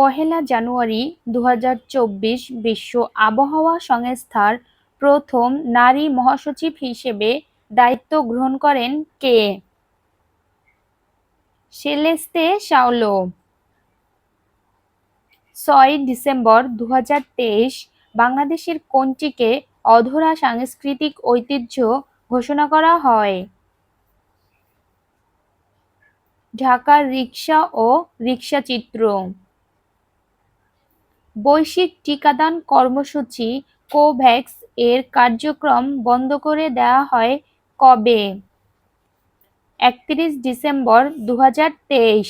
পহেলা জানুয়ারি দু বিশ্ব আবহাওয়া সংস্থার প্রথম নারী মহাসচিব হিসেবে দায়িত্ব গ্রহণ করেন কে? সেলেস্তে সাওলো ছয় ডিসেম্বর দু হাজার তেইশ বাংলাদেশের কোনটিকে অধরা সাংস্কৃতিক ঐতিহ্য ঘোষণা করা হয়? ঢাকার রিক্সা ও রিকশাচিত্র বৈশ্বিক টিকাদান কর্মসূচি কোভ্যাক্স এর কার্যক্রম বন্ধ করে দেওয়া হয় কবে? একত্রিশ ডিসেম্বর দু হাজার তেইশ।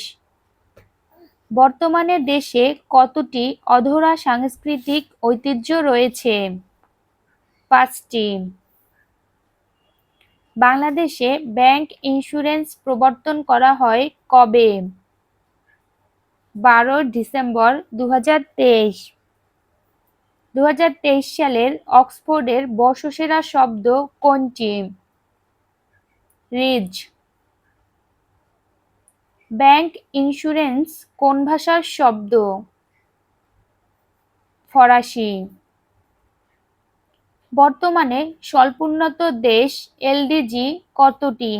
বর্তমানে দেশে কতটি অধরা সাংস্কৃতিক ঐতিহ্য রয়েছে? পাঁচটি। বাংলাদেশে ব্যাংক ইন্স্যুরেন্স প্রবর্তন করা হয় কবে? বারো ডিসেম্বর দু হাজার তেইশ দু সালের অক্সফোর্ডের বর্ষসেরা শব্দ কোনটি? রিজ। ব্যাংক ইন্স্যুরেন্স কোন ভাষার শব্দ? ফরাসি। বর্তমানে স্বল্পোন্নত দেশ এলডিজি কতটি?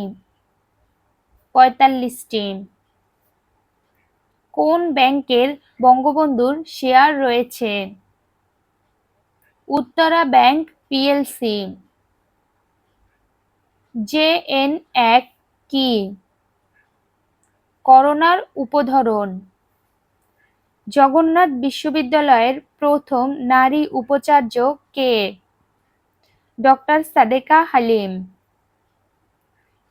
পঁয়তাল্লিশটি। কোন ব্যাংকের বঙ্গবন্ধুর শেয়ার রয়েছে? Uttara bank PLC J N এক কি? করোনার উপধরন জগন্নাথ বিশ্ববিদ্যালয়ের প্রথম নারী উপাচার্য কে? ডক্টর সাদেকা হালিম।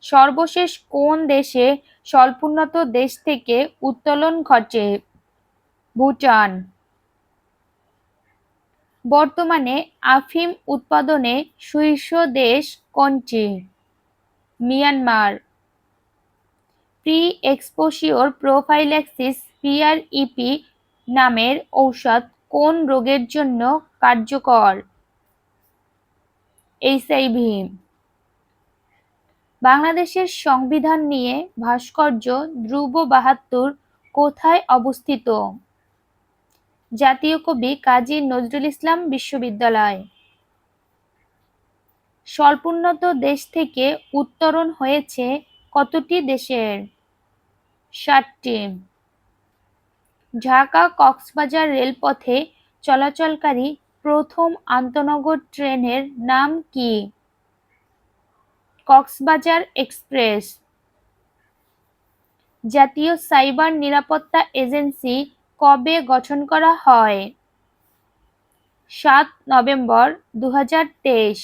সর্বশেষ কোন দেশে স্বল্পোন্নত দেশ থেকে উত্তোলন ঘটে ভুটান। বর্তমানে আফিম উৎপাদনে শীর্ষ দেশ কোনটি? Myanmar. Pre exposure prophylaxis PREP নামের ঔষধ কোন রোগের জন্য কার্যকর? এইচআইভি। বাংলাদেশের সংবিধান নিয়ে ভাস্কর্য ধ্রুব বাহাত্তর কোথায় অবস্থিত? জাতীয় কবি কাজী নজরুল ইসলাম বিশ্ববিদ্যালয়। স্বল্পোন্নত দেশ থেকে উত্তরণ হয়েছে কতটি দেশের? ষাটটি। ঢাকা কক্সবাজার রেলপথে চলাচলকারী প্রথম আন্তনগর ট্রেনের নাম কি? কক্সবাজার এক্সপ্রেস। জাতীয় সাইবার নিরাপত্তা এজেন্সি কবে গঠন করা হয়? সাত নভেম্বর দু হাজার তেইশ।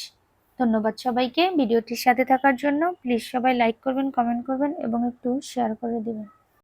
ধন্যবাদ সবাইকে ভিডিওটির সাথে থাকার জন্য। প্লিজ সবাই লাইক করবেন, কমেন্ট করবেন এবং একটু শেয়ার করে দেবেন।